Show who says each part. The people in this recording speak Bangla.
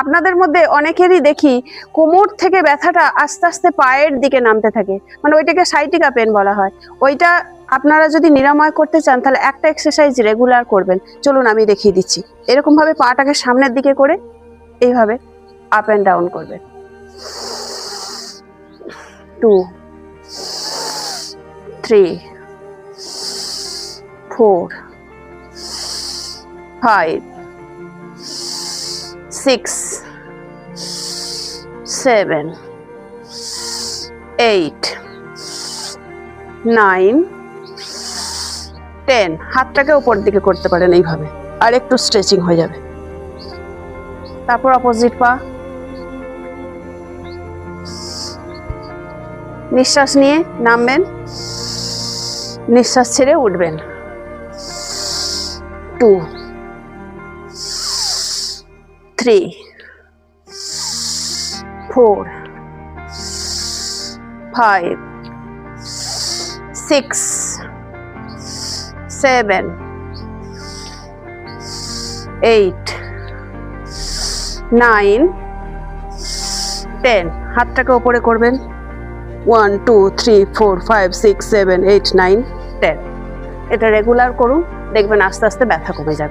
Speaker 1: আপনাদের মধ্যে অনেকেরই দেখি কোমর থেকে ব্যথাটা আস্তে আস্তে পায়ের দিকে নামতে থাকে। মানে ওইটাকে সাইটিকা পেন বলা হয়। ওইটা আপনারা যদি নিরাময় করতে চান, তাহলে একটা এক্সারসাইজ রেগুলার করবেন। চলুন আমি দেখিয়ে দিচ্ছি। এরকমভাবে পাটাকে সামনের দিকে করে এইভাবে আপ অ্যান্ড ডাউন করবেন two three four five six seven eight nine ten হাতটাকে উপর দিকে করতে পারেন এইভাবে, আর একটু স্ট্রেচিং হয়ে যাবে। তারপর অপোজিট পা। নিঃশ্বাস নিয়ে নামবেন। নিঃশ্বাস ছেড়ে উঠবেন। Two three four five six seven eight nine ten হাতটাকে ওপরে করবেন। One two three four five six seven eight nine ten এটা রেগুলার করুন। দেখবেন আস্তে আস্তে ব্যথা কমে যাবে।